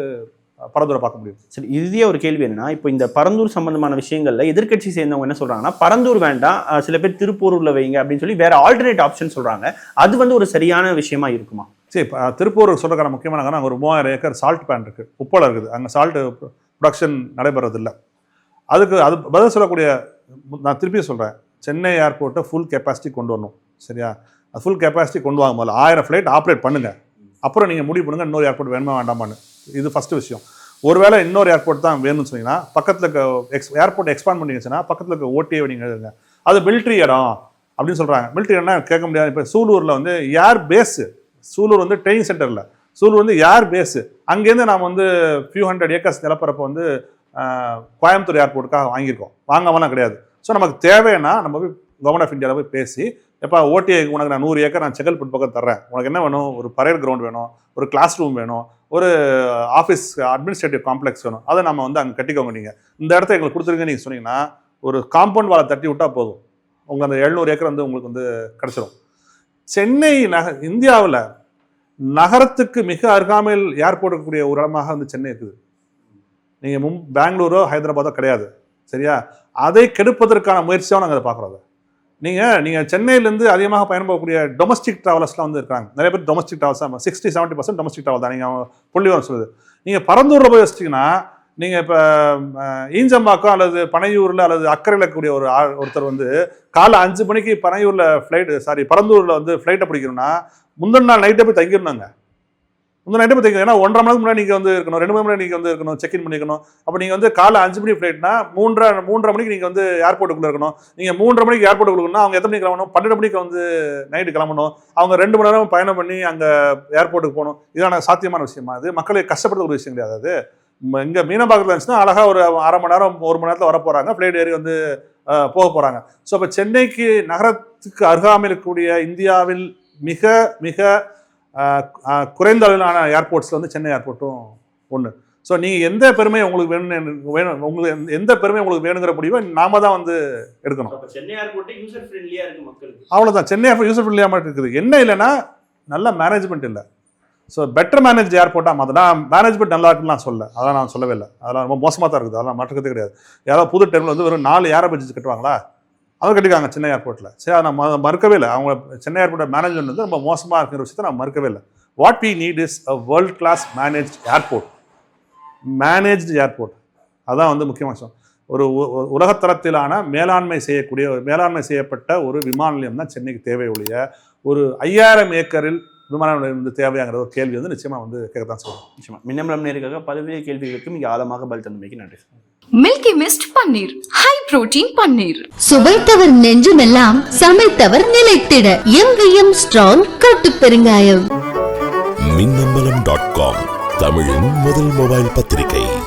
பரந்துரை பார்க்க முடியும். சரி இறுதியா ஒரு கேள்வி என்னன்னா இப்போ இந்த பரந்தூர் சம்பந்தமான விஷயங்கள்ல எதிர்க்கட்சி சேர்ந்தவங்க என்ன சொல்றாங்கன்னா பரந்தூர் வேண்டாம் சில பேர் திருப்பூர்ல வைங்க அப்படின்னு சொல்லி வேற ஆல்டர்னேட் ஆப்ஷன் சொல்றாங்க. அது வந்து ஒரு சரியான விஷயமா இருக்குமா? சரி திருப்பூர் சொல்றதுக்கான முக்கியமான காரணம் அங்கே ஒரு மூவாயிரம் ஏக்கர் சால்ட் பேன் இருக்கு. உப்பளம் இருக்குது. அங்கே சால்ட் ப்ரொடக்ஷன் நடைபெறதில்லை அதுக்கு அது பதில் சொல்லக்கூடிய நான் திருப்பி சொல்கிறேன் சென்னை ஏர்போர்ட்டை ஃபுல் கெப்பாசிட்டி கொண்டு வரணும். சரியா? ஃபுல் கெப்பாசிட்டி கொண்டு வாங்க முதல்ல. ஆயிரம் ஃப்ளைட் ஆப்ரேட் பண்ணுங்க. அப்புறம் நீங்கள் முடிவு பண்ணுங்க இன்னொரு ஏர்போர்ட் வேணுமா வேண்டாமான்னு. இது ஃபஸ்ட்டு விஷயம். ஒருவேளை இன்னொரு ஏர்போர்ட் தான் வேணும்னு சொன்னீங்கன்னா பக்கத்தில் இருக்க எக்ஸ் ஏர்போர்ட் எக்ஸ்பாண்ட் பண்ணிங்கன்னா பக்கத்தில் இருக்க ஓடிஏ நீங்கள் எழுதுங்க. அது மிலிட்ரி இடம் அப்படின்னு சொல்கிறாங்க மிலிட்ரி இடம்னா கேட்க முடியாது. இப்போ சூலூரில் வந்து ஏர் பேஸு சூலூர் வந்து ட்ரெயினிங் சென்டரில் சூலூர் வந்து ஏர் பேஸு அங்கேருந்து நாம் வந்து ஃபியூ ஹண்ட்ரட் ஏக்கர்ஸ் நிலப்பரப்பை வந்து கோயம்புத்தூர் ஏர்போர்ட்டுக்காக வாங்கியிருக்கோம். வாங்காமலாம் கிடையாது. ஸோ நமக்கு தேவைன்னா நம்ம போய் கவர்மெண்ட் ஆஃப் இந்தியாவில் போய் பேசி எப்போ ஓடிஐ உனக்கு நான் நூறு ஏக்கர் நான் செங்கல்பட்டு பக்கம் தர்றேன். உனக்கு என்ன வேணும்? ஒரு பரேட் கிரவுண்ட் வேணும். ஒரு கிளாஸ் ரூம் வேணும். ஒரு ஆஃபீஸ் அட்மினிஸ்ட்ரேட்டிவ் காம்ப்ளெக்ஸ் வேணும். அதை நம்ம வந்து அங்கே கட்டிக்கோங்க நீங்கள் இந்த இடத்த எங்களுக்கு கொடுத்துருங்க நீங்கள் சொன்னீங்கன்னா ஒரு காம்பவுண்ட் வாழை தட்டி விட்டால் போதும். உங்கள் அந்த எழுநூறு ஏக்கர் வந்து உங்களுக்கு வந்து கிடச்சிரும். சென்னை நக இந்தியாவில் நகரத்துக்கு மிக அருகாமையில் ஏர்போர்ட் இருக்கக்கூடிய ஒரு இடமாக வந்து சென்னை இருக்குது. நீங்கள் மும் பெங்களூரோ ஹைதராபாதோ கிடையாது. சரியா? அதை கெடுப்பதற்கான முயற்சியாக நாங்கள் அதை பார்க்குறோம் அதை. நீங்கள் நீங்கள் சென்னையிலேருந்து அதிகமாக பயன்படக்கூடிய டொமஸ்டிக் ட்ராவலர்ஸ்லாம் வந்து இருக்காங்க. நிறைய பேர் domestic travels sixty seventy percent domestic travel தான். நீங்கள் புள்ளிவரம் சொல்லுது. நீங்கள் பரந்தூரில் போய் வச்சிட்டிங்கன்னா நீங்கள் இப்போ ஈஞ்சம்பாக்கம் அல்லது பனையூரில் அல்லது அக்கறையில் இருக்கக்கூடிய ஒரு ஒருத்தர் வந்து காலை அஞ்சு மணிக்கு பனையூரில் ஃப்ளைட் சாரி பரந்தூரில் வந்து ஃப்ளைட்டை பிடிக்கணும்னா முந்தின நாள் நைட்டே போய் தங்கிடணுங்க முந்தின நைட்டு போய் ஏன்னா ஒன்றரை மணிக்கு முன்னாடி நீங்கள் வந்து இருக்கணும் ரெண்டு மணி முன்னாடி நீங்கள் வந்து இருக்கணும் செக்இன் பண்ணிக்கணும். அப்போ நீங்கள் வந்து காலை அஞ்சு மணி ஃப்ளைட்னா மூன்றரை மூன்றரை மணிக்கு நீங்கள் வந்து ஏர்போர்ட்டுக்குள்ளே இருக்கணும். நீங்கள் மூன்றரை மணிக்கு ஏர்போர்ட்டுக்கு இருக்கணும் அவங்க எத்தனை மணிக்கு கிளம்பணும்? பன்னெண்டு மணிக்கு வந்து நைட்டு கிளம்பணும். அவங்க ரெண்டு மணி நேரம் பயணம் பண்ணி அங்கே ஏர்போர்ட்டுக்கு போகணும். இதான சாத்தியமான விஷயமா? அது மக்களை கஷ்டப்படுற ஒரு விஷயம் கிடையாது அது. இங்கே இங்க மீனம்பாக்கத்தில் இருந்துச்சுன்னா அழகாக ஒரு அரை மணி நேரம் ஒரு மணி நேரத்தில் வர போகிறாங்க ஃப்ளைட் ஏறி வந்து போக போகிறாங்க ஸோ இப்போ சென்னைக்கு நகரத்துக்கு அருகாமையில் இருக்கக்கூடிய இந்தியாவில் மிக மிக குறைந்த அளவிலான ஏர்போர்ட்ஸ்ல வந்து சென்னை ஏர்போர்ட்டும் ஒன்று ஸோ நீங்கள் எந்த பெருமை உங்களுக்கு வேணும் வேணும் உங்களுக்கு எந்த- எந்த பெருமை உங்களுக்கு வேணுங்கிற முடிவை நாம தான் வந்து எடுக்கணும். சென்னை ஏர்போர்ட் யூசர் ஃப்ரெண்ட்லியா இருக்கு மக்களுக்கு? அவ்வளோதான் சென்னை ஏர்போர்ட் யூசர் ஃப்ரெண்ட்லியாக இருக்குது. என்ன இல்லைன்னா நல்ல மேனேஜ்மெண்ட் இல்லை. ஸோ பெட்டர் மேனேஜ் ஏர்போர்ட்டாக மாற்றினா மேனேஜ்மெண்ட் நல்லா இருக்குன்னு நான் சொல்ல அதெல்லாம் நான் சொல்லவே இல்லை. அதெல்லாம் ரொம்ப மோசமாக தான் இருக்குது. அதெல்லாம் மாற்றுக்கிறதே கிடையாது. யாராவது புது டைமில் வந்து வெறும் நாலு ஏர் பட்ஜெட் கட்டுவாங்களா? அவங்க கட்டிக்காங்க சென்னை ஏர்போர்ட்டில் சரி அதை நான் மறுக்கவே இல்லை. அவங்க சென்னை ஏர்போர்ட்டை மேனேஜ்மெண்ட் வந்து ரொம்ப மோசமாக இருக்கிற விஷயத்தை நான் மறுக்கவே இல்லை. What we need is a world class manage airport managed airport அதான் வந்து முக்கியமான விஷயம். ஒரு உலகத்தரத்திலான மேலாண்மை செய்யக்கூடிய ஒரு மேலாண்மை செய்யப்பட்ட ஒரு விமான நிலையம் தான் சென்னைக்கு தேவை ஒழிய ஒரு ஐயாயிரம் ஏக்கரில் விமான நிலையம் வந்து தேவையாங்கிற ஒரு கேள்வி வந்து நிச்சயமாக வந்து கேட்க தான் சொல்லுவோம் நிச்சயமாக மின்னம்பலம் நேருக்காக பல்வேறு கேள்விகளுக்கு மிக ஆழமாக பதில் தந்தமைக்கு நன்றி. Milky mist paneer high protein paneer சுவைத்தவர் நெஞ்சுமெல்லாம் சமைத்தவர் நிலைத்திட. எங்கேயும் ஸ்ட்ராங் கட்டு பெருங்காயம். மின்னம்பலம் டாட் காம் தமிழின் முதல் மொபைல் பத்திரிகை.